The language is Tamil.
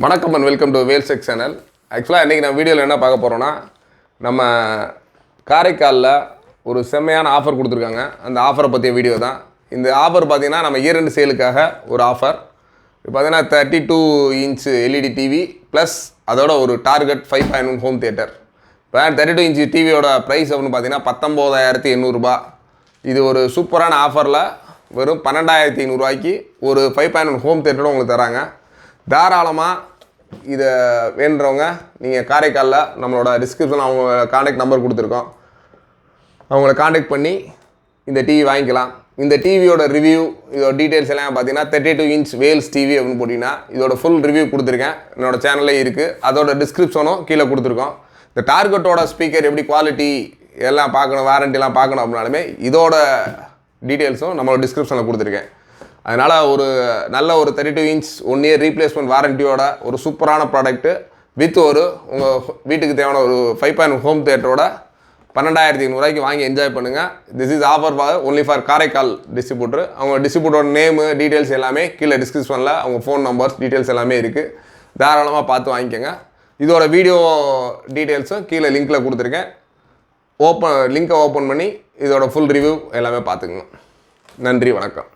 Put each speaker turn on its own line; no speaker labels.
வணக்கம் and welcome to Vel check channel ஆக்சுவலாக இன்றைக்கி நான் வீடியோவில் என்ன பார்க்க போகிறோன்னா நம்ம காரைக்காலில் ஒரு செம்மையான ஆஃபர் கொடுத்துருக்காங்க. அந்த ஆஃபரை பற்றிய வீடியோ தான். இந்த ஆஃபர் பார்த்தீங்கன்னா நம்ம இயர் ரெண்டு சேலுக்காக ஒரு ஆஃபர் இப்போ பார்த்தீங்கன்னா thirty two inch LED TV plus அதோட ஒரு target five point one home theatre இப்போ தேர்ட்டி டூ இன்ச் டிவியோட ப்ரைஸ் அப்படின்னு பார்த்தீங்கன்னா பத்தொம்போதாயிரத்தி எண்ணூறுபா இது ஒரு சூப்பரான ஆஃபரில் வெறும் பன்னெண்டாயிரத்தி ஐநூறுரூவாய்க்கு ஒரு ஃபைவ் பாயிண்ட் ஒன் ஹோம் தேட்டரும் உங்களுக்கு தராங்க. தாராளமாக இதை வேண்டுறவங்க நீங்கள் காரைக்காலில் நம்மளோட டிஸ்கிரிப்ஷன் அவங்க காண்டாக்ட் நம்பர் கொடுத்துருக்கோம். அவங்கள காண்டாக்ட் பண்ணி இந்த டிவி வாங்கிக்கலாம். இந்த டிவியோட ரிவ்யூ இதோட டீட்டெயில்ஸ் எல்லாம் பார்த்தீங்கன்னா thirty two inch Vels TV அப்படின்னு போட்டிங்கன்னா இதோட ஃபுல் ரிவ்யூ கொடுத்துருக்கேன். என்னோட சேனல்லே இருக்குது அதோட டிஸ்கிரிப்ஷனும் கீழே கொடுத்துருக்கோம். இந்த டார்கெட்டோட ஸ்பீக்கர் எப்படி குவாலிட்டி எல்லாம் பார்க்கணும் வாரண்டிலாம் பார்க்கணும் அப்படின்னாலுமே இதோட டீட்டெயில்ஸும் நம்மளோட டிஸ்கிரிப்ஷனில் கொடுத்துருக்கேன். அதனால் ஒரு நல்ல ஒரு thirty two inch one year replacement வாரண்டியோட ஒரு சூப்பரான ப்ராடக்ட்டு வித் ஒரு உங்கள் வீட்டுக்கு தேவையான ஒரு ஃபைவ் பாயிண்ட் ஹோம் தேட்டரோட பன்னெண்டாயிரத்தி ஐநூறுரூவாய்க்கு வாங்கி என்ஜாய் பண்ணுங்கள் this is offer for only for Karaikal distributor அவங்க டிஸ்ட்ரிபியூட்டரோட நேமு டீட்டெயில்ஸ் எல்லாமே கீழே டிஸ்கிரிப்ஷனில் அவங்க ஃபோன் நம்பர்ஸ் டீட்டெயில்ஸ் எல்லாமே இருக்குது தாராளமாக பார்த்து வாங்கிக்கோங்க. இதோட வீடியோ டீட்டெயில்ஸும் கீழே லிங்க்கில் கொடுத்துருக்கேன். ஓப்பன் லிங்க்கை ஓப்பன் பண்ணி இதோட ஃபுல் ரிவ்யூ எல்லாமே பார்த்துக்குங்க நன்றி வணக்கம்.